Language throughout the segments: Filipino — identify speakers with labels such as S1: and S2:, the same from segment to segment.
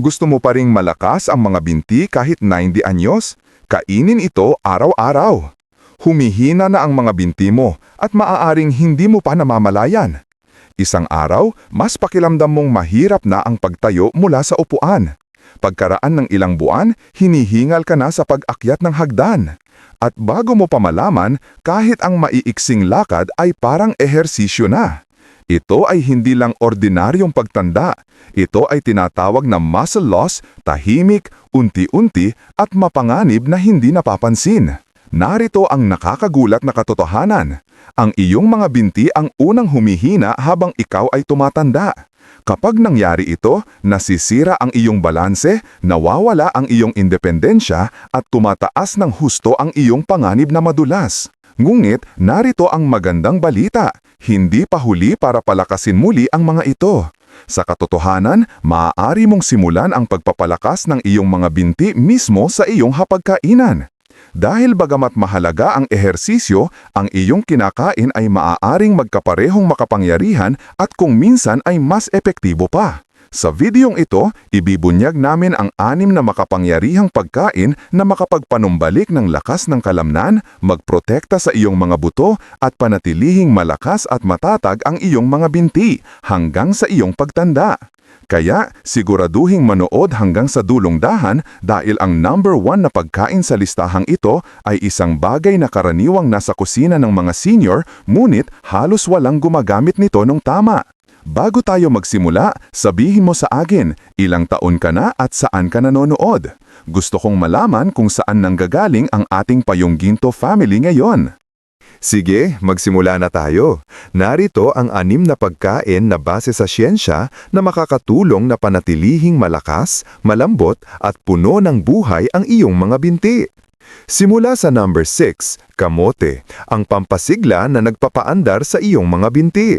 S1: Gusto mo pa ring malakas ang mga binti kahit 90 anyos? Kainin ito araw-araw. Humihina na ang mga binti mo at maaaring hindi mo pa namamalayan. Isang araw, mas pakilamdam mong mahirap na ang pagtayo mula sa upuan. Pagkaraan ng ilang buwan, hinihingal ka na sa pag-akyat ng hagdan. At bago mo pa malaman, kahit ang maiiksing lakad ay parang ehersisyo na. Ito ay hindi lang ordinaryong pagtanda. Ito ay tinatawag na muscle loss, tahimik, unti-unti at mapanganib na hindi napapansin. Narito ang nakakagulat na katotohanan. Ang iyong mga binti ang unang humihina habang ikaw ay tumatanda. Kapag nangyari ito, nasisira ang iyong balanse, nawawala ang iyong independensya at tumataas ng husto ang iyong panganib na madulas. Ngunit narito ang magandang balita, hindi pa huli para palakasin muli ang mga ito. Sa katotohanan, maaari mong simulan ang pagpapalakas ng iyong mga binti mismo sa iyong hapagkainan. Dahil bagamat mahalaga ang ehersisyo, ang iyong kinakain ay maaaring magkaparehong makapangyarihan at kung minsan ay mas epektibo pa. Sa videong ito, ibibunyag namin ang anim na makapangyarihang pagkain na makapagpanumbalik ng lakas ng kalamnan, magprotekta sa iyong mga buto at panatilihing malakas at matatag ang iyong mga binti hanggang sa iyong pagtanda. Kaya siguraduhing manood hanggang sa dulong dahan dahil ang number one na pagkain sa listahang ito ay isang bagay na karaniwang nasa kusina ng mga senior ngunit halos walang gumagamit nito ng tama. Bago tayo magsimula, sabihin mo sa akin, ilang taon ka na at saan ka nanonood? Gusto kong malaman kung saan nanggagaling ang ating Payongginto family ngayon. Sige, magsimula na tayo. Narito ang anim na pagkain na base sa siyensya na makakatulong na panatilihing malakas, malambot at puno ng buhay ang iyong mga binti. Simula sa number 6, kamote, ang pampasigla na nagpapaandar sa iyong mga binti.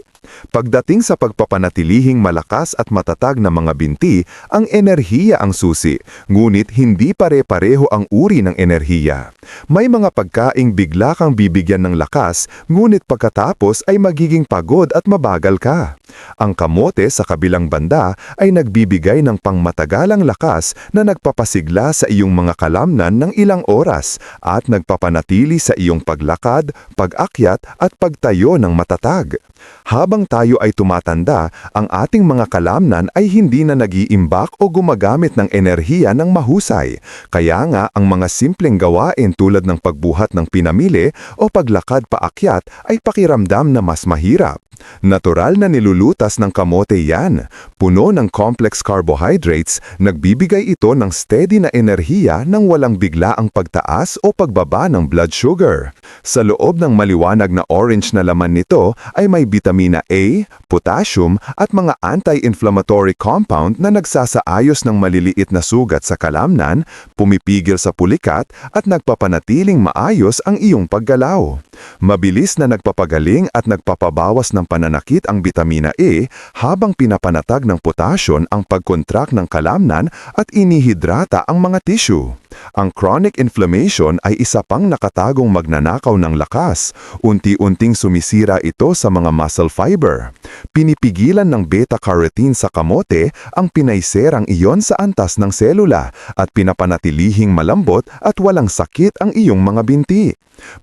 S1: Pagdating sa pagpapanatilihing malakas at matatag na mga binti, ang enerhiya ang susi, ngunit hindi pare-pareho ang uri ng enerhiya. May mga pagkaing bigla kang bibigyan ng lakas, ngunit pagkatapos ay magiging pagod at mabagal ka. Ang kamote sa kabilang banda ay nagbibigay ng pangmatagalang lakas na nagpapasigla sa iyong mga kalamnan ng ilang oras at nagpapanatili sa iyong paglakad, pag-akyat at pagtayo ng matatag. Habang tayo ay tumatanda, ang ating mga kalamnan ay hindi na nag-iimbak o gumagamit ng enerhiya ng mahusay. Kaya nga ang mga simpleng gawain tulad ng pagbuhat ng pinamili o paglakad paakyat ay pakiramdam na mas mahirap. Natural na nilulutas ng kamote yan. Puno ng complex carbohydrates, nagbibigay ito ng steady na enerhiya nang walang bigla ang pagtaas o pagbaba ng blood sugar. Sa loob ng maliwanag na orange na laman nito ay may vitamina A, potassium at mga anti-inflammatory compound na nagsasaayos ng maliliit na sugat sa kalamnan, pumipigil sa pulikat at nagpapanatiling maayos ang iyong paggalaw. Mabilis na nagpapagaling at nagpapabawas ng pananakit ang vitamina A habang pinapanatag ng potasyon ang pagkontrak ng kalamnan at inihidrata ang mga tissue. Ang chronic inflammation ay isa pang nakatagong magnanakaw ng lakas. Unti-unting sumisira ito sa mga muscle fiber. Pinipigilan ng beta-carotene sa kamote ang pinaiserang iyon sa antas ng selula at pinapanatilihing malambot at walang sakit ang iyong mga binti.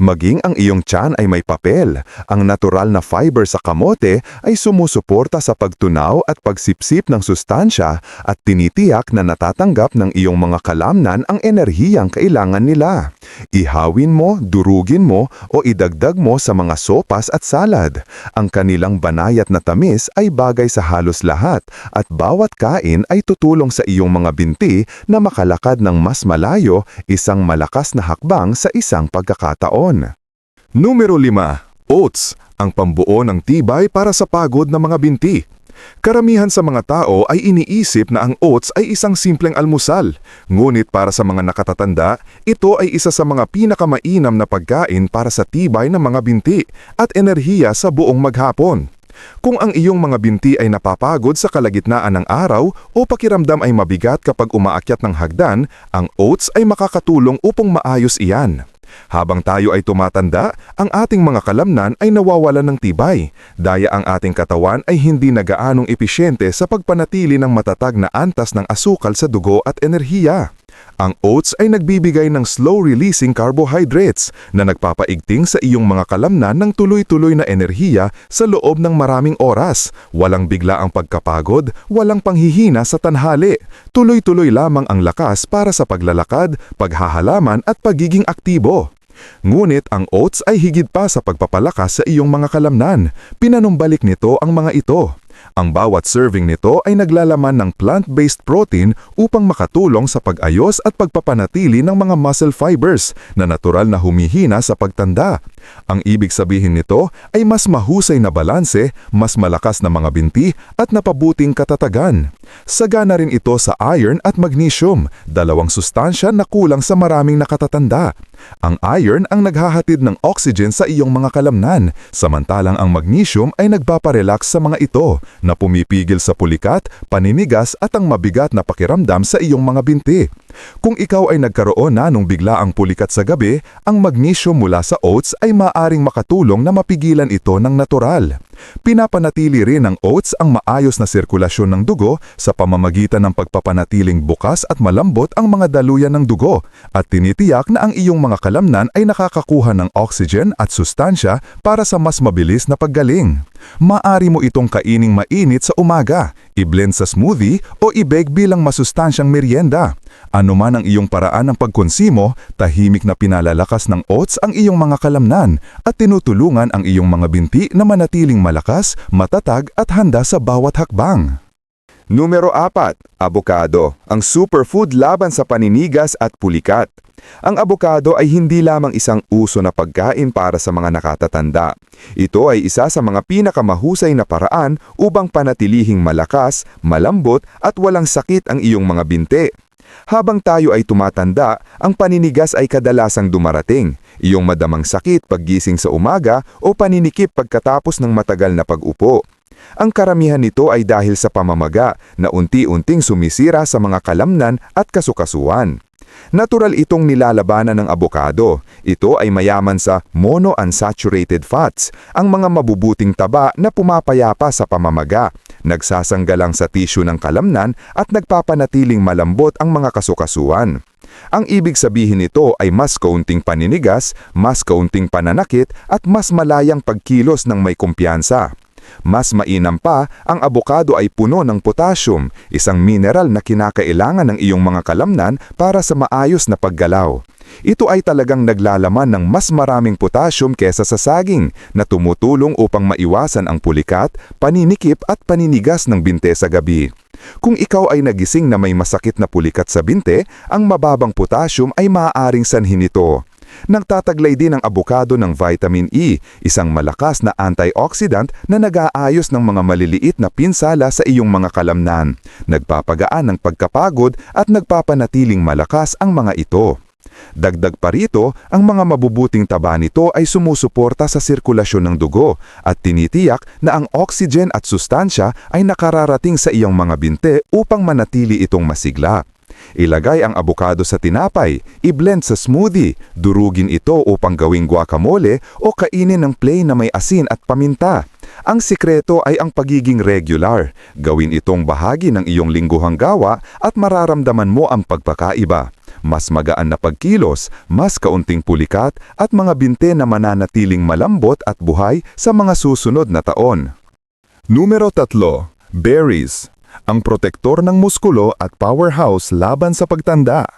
S1: Maging ang iyong tiyan ay may papel. Ang natural na fiber sa kamote ay sumusuporta sa pagtunaw at pagsipsip ng sustansya at tinitiyak na natatanggap ng iyong mga kalamnan ang enerhiyang kailangan nila. Ihawin mo, durugin mo o idagdag mo sa mga sopas at salad. Ang kanilang banayat na tamis ay bagay sa halos lahat at bawat kain ay tutulong sa iyong mga binti na makalakad ng mas malayo isang malakas na hakbang sa isang pagkakataon. Numero 5. Oats, ang pambuo ng tibay para sa pagod ng mga binti. Karamihan sa mga tao ay iniisip na ang oats ay isang simpleng almusal. Ngunit para sa mga nakatatanda, ito ay isa sa mga pinakamainam na pagkain para sa tibay ng mga binti at enerhiya sa buong maghapon. Kung ang iyong mga binti ay napapagod sa kalagitnaan ng araw o pakiramdam ay mabigat kapag umaakyat ng hagdan, ang oats ay makakatulong upang maayos iyan. Habang tayo ay tumatanda, ang ating mga kalamnan ay nawawalan ng tibay. Daya ang ating katawan ay hindi nagaanong episyente sa pagpanatili ng matatag na antas ng asukal sa dugo at enerhiya. Ang oats ay nagbibigay ng slow-releasing carbohydrates na nagpapaigting sa iyong mga kalamnan ng tuloy-tuloy na enerhiya sa loob ng maraming oras. Walang bigla ang pagkapagod, walang panghihina sa tanhali. Tuloy-tuloy lamang ang lakas para sa paglalakad, paghahalaman at pagiging aktibo. Ngunit ang oats ay higit pa sa pagpapalakas sa iyong mga kalamnan. Pinanumbalik nito ang mga ito. Ang bawat serving nito ay naglalaman ng plant-based protein upang makatulong sa pag-ayos at pagpapanatili ng mga muscle fibers na natural na humihina sa pagtanda. Ang ibig sabihin nito ay mas mahusay na balanse, mas malakas na mga binti at napabuting katatagan. Sagana rin ito sa iron at magnesium, dalawang sustansya na kulang sa maraming nakatatanda. Ang iron ang naghahatid ng oxygen sa iyong mga kalamnan, samantalang ang magnesium ay nagpaparelax sa mga ito na pumipigil sa pulikat, paninigas at ang mabigat na pakiramdam sa iyong mga binti. Kung ikaw ay nagkaroon na nung bigla ang pulikat sa gabi, ang magnesium mula sa oats ay maaring makatulong na mapigilan ito ng natural. Pinapanatili rin ng oats ang maayos na sirkulasyon ng dugo sa pamamagitan ng pagpapanatiling bukas at malambot ang mga daluyan ng dugo at tinitiyak na ang iyong mga kalamnan ay nakakakuha ng oxygen at sustansya para sa mas mabilis na paggaling. Maari mo itong kaining mainit sa umaga, i-blend sa smoothie o i-bake bilang masustansyang merienda. Ano man ang iyong paraan ng pagkonsimo, tahimik na pinalalakas ng oats ang iyong mga kalamnan at tinutulungan ang iyong mga binti na manatiling malakas, matatag at handa sa bawat hakbang. Numero 4, abokado, ang superfood laban sa paninigas at pulikat. Ang abokado ay hindi lamang isang uso na pagkain para sa mga nakatatanda. Ito ay isa sa mga pinakamahusay na paraan upang panatilihing malakas, malambot at walang sakit ang iyong mga binte. Habang tayo ay tumatanda, ang paninigas ay kadalasang dumarating. Iyong madamang sakit paggising sa umaga o paninikip pagkatapos ng matagal na pag-upo. Ang karamihan nito ay dahil sa pamamaga na unti-unting sumisira sa mga kalamnan at kasukasuan. Natural itong nilalabanan ng abokado. Ito ay mayaman sa monounsaturated fats, ang mga mabubuting taba na pumapayapa sa pamamaga, nagsasanggalang sa tissue ng kalamnan at nagpapanatiling malambot ang mga kasukasuan. Ang ibig sabihin nito ay mas kaunting paninigas, mas kaunting pananakit at mas malayang pagkilos ng may kumpiyansa. Mas mainam pa, ang abokado ay puno ng potassium, isang mineral na kinakailangan ng iyong mga kalamnan para sa maayos na paggalaw. Ito ay talagang naglalaman ng mas maraming potassium kesa sa saging na tumutulong upang maiwasan ang pulikat, paninikip at paninigas ng binte sa gabi. Kung ikaw ay nagising na may masakit na pulikat sa binte, ang mababang potassium ay maaaring sanhin nito. Nagtataglay din ang abokado ng vitamin E, isang malakas na antioxidant na nag-aayos ng mga maliliit na pinsala sa iyong mga kalamnan, nagpapagaan ng pagkapagod at nagpapanatiling malakas ang mga ito. Dagdag pa rito, ang mga mabubuting taba nito ay sumusuporta sa sirkulasyon ng dugo at tinitiyak na ang oxygen at sustansya ay nakararating sa iyong mga binte upang manatili itong masigla. Ilagay ang abokado sa tinapay, i-blend sa smoothie, durugin ito upang gawing guacamole o kainin ng plain na may asin at paminta. Ang sikreto ay ang pagiging regular. Gawin itong bahagi ng iyong lingguhang gawa at mararamdaman mo ang pagpakaiba. Mas magaan na pagkilos, mas kaunting pulikat at mga binte na mananatiling malambot at buhay sa mga susunod na taon. Numero 3. Berries ang protektor ng muskulo at powerhouse laban sa pagtanda.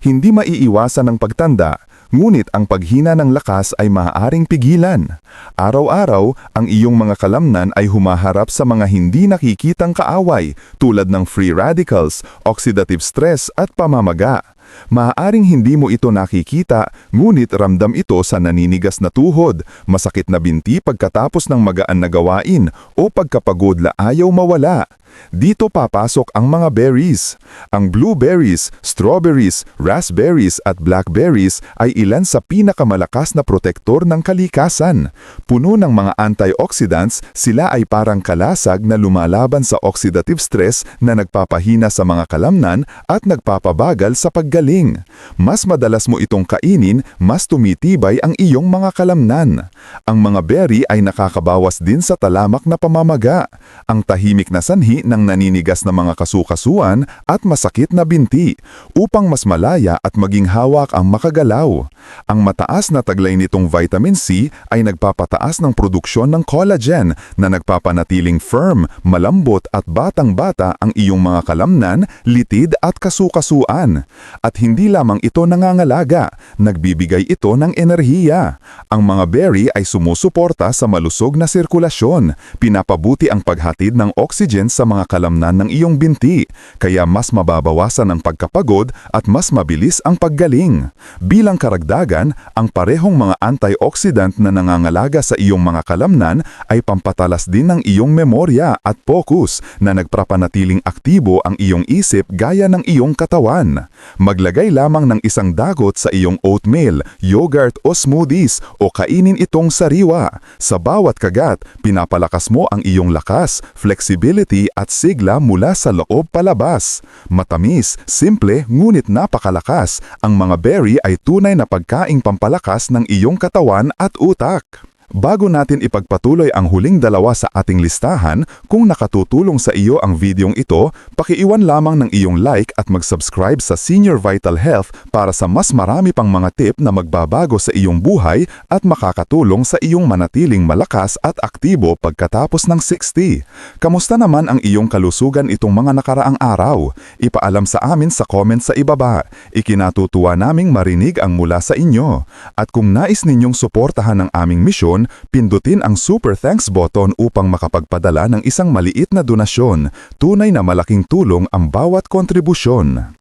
S1: Hindi maiiwasan ng pagtanda, ngunit ang paghina ng lakas ay maaaring pigilan. Araw-araw, ang iyong mga kalamnan ay humaharap sa mga hindi nakikitang kaaway tulad ng free radicals, oxidative stress at pamamaga. Maaaring hindi mo ito nakikita, ngunit ramdam ito sa naninigas na tuhod, masakit na binti pagkatapos ng magaan na gawain o pagkapagod la ayaw mawala. Dito papasok ang mga berries. Ang blueberries, strawberries, raspberries at blackberries ay ilan sa pinakamalakas na protektor ng kalikasan. Puno ng mga antioxidants, sila ay parang kalasag na lumalaban sa oxidative stress na nagpapahina sa mga kalamnan at nagpapabagal sa paggaling. Mas madalas mo itong kainin, mas tumitibay ang iyong mga kalamnan. Ang mga berry ay nakakabawas din sa talamak na pamamaga, ang tahimik na sanhi ng naninigas na mga kasukasuan at masakit na binti, upang mas malaya at maging hawak ang makagalaw. Ang mataas na taglay nitong vitamin C ay nagpapataas ng produksyon ng collagen na nagpapanatiling firm, malambot at batang-bata ang iyong mga kalamnan, litid at kasukasuan. At hindi lamang ito nangangalaga, nagbibigay ito ng enerhiya. Ang mga berry ay sumusuporta sa malusog na sirkulasyon, pinapabuti ang paghatid ng oxygen sa mga kalamnan ng iyong binti, kaya mas mababawasan ang pagkapagod at mas mabilis ang paggaling. Bilang karagdagan, ang parehong mga antioxidant na nangangalaga sa iyong mga kalamnan ay pampatalas din ng iyong memorya at focus na nagpapanatiling aktibo ang iyong isip gaya ng iyong katawan. Maglagay lamang ng isang dagot sa iyong oatmeal, yogurt o smoothies o kainin itong sariwa. Sa bawat kagat, pinapalakas mo ang iyong lakas, flexibility at sigla mula sa loob palabas. Matamis, simple, ngunit napakalakas. Ang mga berry ay tunay na pagkaing pampalakas ng iyong katawan at utak. Bago natin ipagpatuloy ang huling dalawa sa ating listahan, kung nakatutulong sa iyo ang videong ito, pakiiwan lamang ng iyong like at mag-subscribe sa Senior Vital Health para sa mas marami pang mga tip na magbabago sa iyong buhay at makakatulong sa iyong manatiling malakas at aktibo pagkatapos ng 60. Kamusta naman ang iyong kalusugan itong mga nakaraang araw? Ipaalam sa amin sa comment sa ibaba. Ikinatutuwa naming marinig ang mula sa inyo. At kung nais ninyong suportahan ang aming misyon, pindutin ang Super Thanks button upang makapagpadala ng isang maliit na donasyon. Tunay na malaking tulong ang bawat kontribusyon.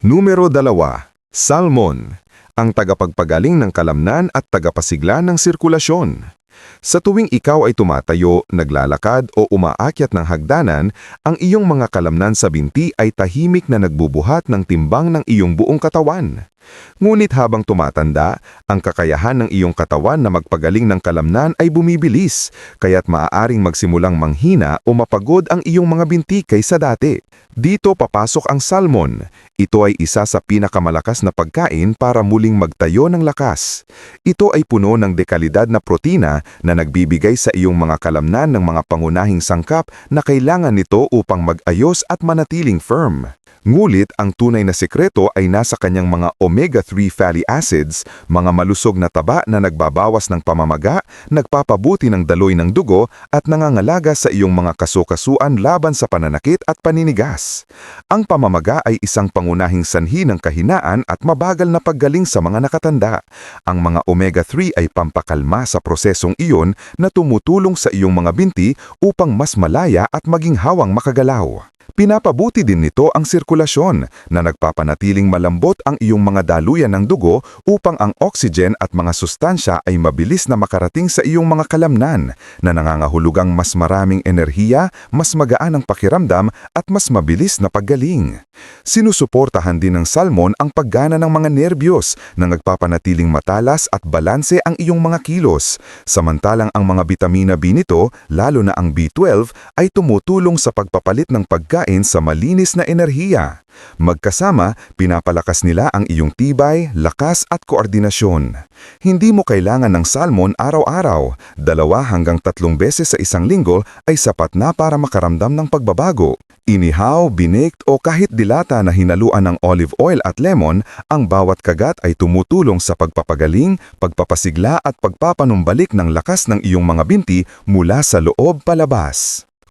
S2: Numero 2. Salmon, ang tagapagpagaling ng kalamnan at tagapasigla ng sirkulasyon. Sa tuwing ikaw ay tumatayo, naglalakad o umaakyat ng hagdanan, ang iyong mga kalamnan sa binti ay tahimik na nagbubuhat ng timbang ng iyong buong katawan. Ngunit habang tumatanda, ang kakayahan ng iyong katawan na magpagaling ng kalamnan ay bumibilis, kaya't maaaring magsimulang manghina o mapagod ang iyong mga binti kaysa dati. Dito papasok ang salmon. Ito ay isa sa pinakamalakas na pagkain para muling magtayo ng lakas. Ito ay puno ng dekalidad na protina na nagbibigay sa iyong mga kalamnan ng mga pangunahing sangkap na kailangan nito upang mag-ayos at manatiling firm. Ngulit ang tunay na sekreto ay nasa kanyang mga omega-3 fatty acids, mga malusog na taba na nagbabawas ng pamamaga, nagpapabuti ng daloy ng dugo at nangangalaga sa iyong mga kasukasuan laban sa pananakit at paninigas. Ang pamamaga ay isang pangunahing sanhi ng kahinaan at mabagal na paggaling sa mga nakatanda. Ang mga omega-3 ay pampakalma sa prosesong iyon na tumutulong sa iyong mga binti upang mas malaya at maging hawang makagalaw. Pinapabuti din nito ang sirkulasyon na nagpapanatiling malambot ang iyong mga daluyan ng dugo upang ang oxygen at mga sustansya ay mabilis na makarating sa iyong mga kalamnan na nangangahulugang mas maraming enerhiya, mas magaan ang pakiramdam at mas mabilis na paggaling. Sinusuportahan din ng salmon ang paggana ng mga nerbiyos na nagpapanatiling matalas at balanse ang iyong mga kilos, samantalang ang mga bitamina B nito, lalo na ang B12, ay tumutulong sa pagpapalit ng pagkain sa malinis na enerhiya. Magkasama, pinapalakas nila ang iyong tibay, lakas at koordinasyon. Hindi mo kailangan ng salmon araw-araw. Dalawa hanggang tatlong beses sa isang linggo ay sapat na para makaramdam ng pagbabago. Inihaw, binaked o kahit dilata na hinaluan ng olive oil at lemon, ang bawat kagat ay tumutulong sa pagpapagaling, pagpapasigla at pagpapanumbalik ng lakas ng iyong mga binti mula sa loob palabas.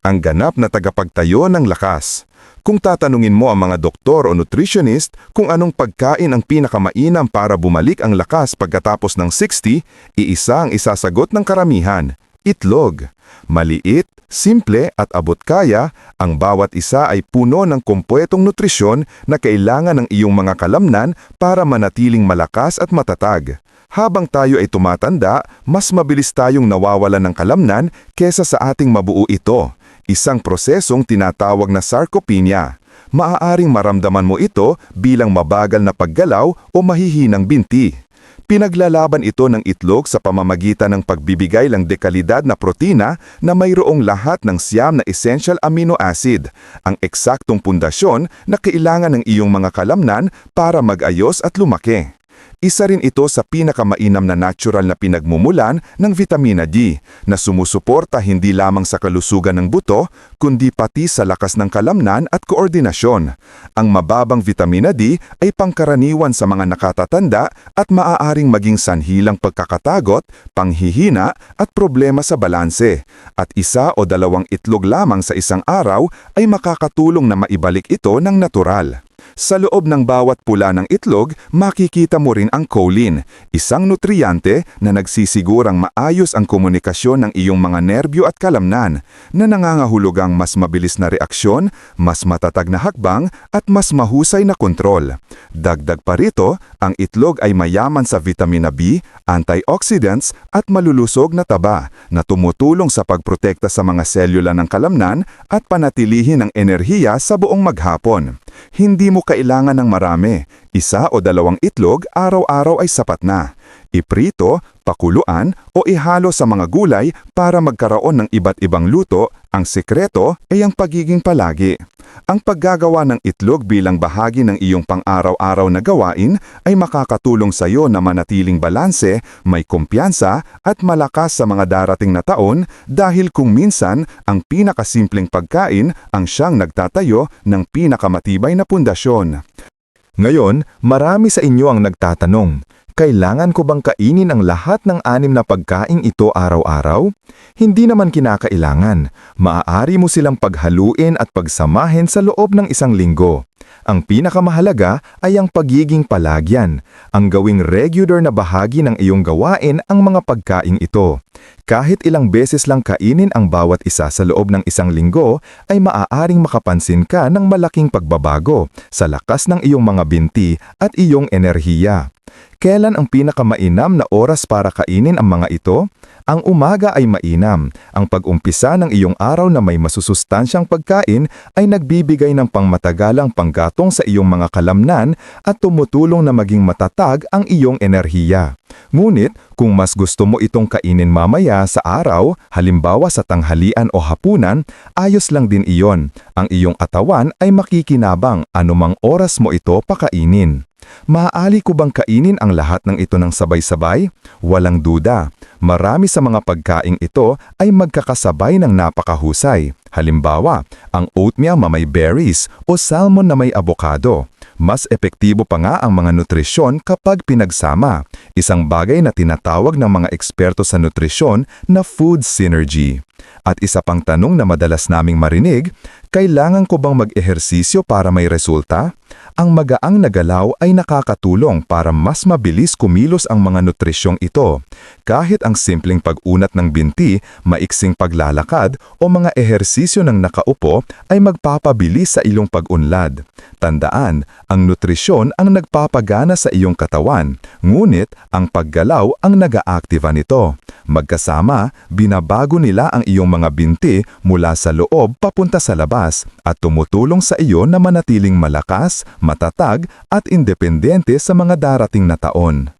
S2: ang ganap na tagapagtayo ng lakas. Kung tatanungin mo ang mga doktor o nutritionist kung anong pagkain ang pinakamainam para bumalik ang lakas pagkatapos ng 60, iisa ang isasagot ng karamihan, Itlog. Maliit, simple at abot kaya, ang bawat isa ay puno ng kumpwetong nutrisyon na kailangan ng iyong mga kalamnan para manatiling malakas at matatag. Habang tayo ay tumatanda, mas mabilis tayong nawawalan ng kalamnan kesa sa ating mabuo ito. Isang prosesong tinatawag na sarcopenia. Maaaring maramdaman mo ito bilang mabagal na paggalaw o mahihinang binti. Pinaglalaban ito ng itlog sa pamamagitan ng pagbibigay ng dekalidad na protina na mayroong lahat ng siyam na essential amino acid, ang eksaktong pundasyon na kailangan ng iyong mga kalamnan para mag-ayos at lumaki. Isa rin ito sa pinakamainam na natural na pinagmumulan ng vitamina D na sumusuporta hindi lamang sa kalusugan ng buto kundi pati sa lakas ng kalamnan at koordinasyon. Ang mababang vitamina D ay pangkaraniwan sa mga nakatatanda at maaaring maging sanhilang pagkakatagot, panghihina at problema sa balanse. At isa o dalawang itlog lamang sa isang araw ay makakatulong na maibalik ito ng natural. Sa loob ng bawat pula ng itlog, makikita mo rin ang choline, isang nutriyante na nagsisigurang maayos ang komunikasyon ng iyong mga nerbyo at kalamnan, na nangangahulugang mas mabilis na reaksyon, mas matatag na hakbang, at mas mahusay na kontrol. Dagdag pa rito, ang itlog ay mayaman sa vitamina B, antioxidants, at malulusog na taba na tumutulong sa pagprotekta sa mga selula ng kalamnan at panatilihin ang enerhiya sa buong maghapon. Hindi mo kailangan ng marami. Isa o dalawang itlog araw-araw ay sapat na. Iprito, pakuluan o ihalo sa mga gulay para magkaroon ng iba't ibang luto, ang sekreto ay ang pagiging palagi. Ang paggagawa ng itlog bilang bahagi ng iyong pang-araw-araw na gawain ay makakatulong sa iyo na manatiling balanse, may kumpiyansa at malakas sa mga darating na taon dahil kung minsan ang pinakasimpleng pagkain ang siyang nagtatayo ng pinakamatibay na pundasyon. Ngayon, marami sa inyo ang nagtatanong, kailangan ko bang kainin ang lahat ng anim na pagkaing ito araw-araw? Hindi naman kinakailangan. Maaari mo silang paghaluin at pagsamahin sa loob ng isang linggo. Ang pinakamahalaga ay ang pagiging palagyan, ang gawing regular na bahagi ng iyong gawain ang mga pagkaing ito. Kahit ilang beses lang kainin ang bawat isa sa loob ng isang linggo, ay maaaring makapansin ka ng malaking pagbabago sa lakas ng iyong mga binti at iyong enerhiya. Kailan ang pinakamainam na oras para kainin ang mga ito? Ang umaga ay mainam. Ang pag-umpisa ng iyong araw na may masusustansyang pagkain ay nagbibigay ng pangmatagalang panggatong sa iyong mga kalamnan at tumutulong na maging matatag ang iyong enerhiya. Ngunit, kung mas gusto mo itong kainin mamaya sa araw, halimbawa sa tanghalian o hapunan, ayos lang din iyon. Ang iyong atawan ay makikinabang anumang oras mo ito pakainin. Maaali ko bang kainin ang lahat ng ito ng sabay-sabay? Walang duda. Marami sa mga pagkaing ito ay magkakasabay ng napakahusay. Halimbawa, ang oatmeal na may berries o salmon na may avocado. Mas epektibo pa nga ang mga nutrisyon kapag pinagsama, isang bagay na tinatawag ng mga eksperto sa nutrisyon na food synergy. At isa pang tanong na madalas naming marinig, kailangan ko bang mag-ehersisyo para may resulta? Ang magaang na galaw ay nakakatulong para mas mabilis kumilos ang mga nutrisyong ito. Kahit ang simpleng pag-unat ng binti, maiksing paglalakad o mga ehersisyo ng nakaupo ay magpapabilis sa iyong pag-unlad. Tandaan, ang nutrisyon ang nagpapagana sa iyong katawan, ngunit ang paggalaw ang nag-aaktiva nito. Magkasama, binabago nila ang iyong mga binti mula sa loob papunta sa labas at tumutulong sa iyo na manatiling malakas, matatag at independente sa mga darating na taon.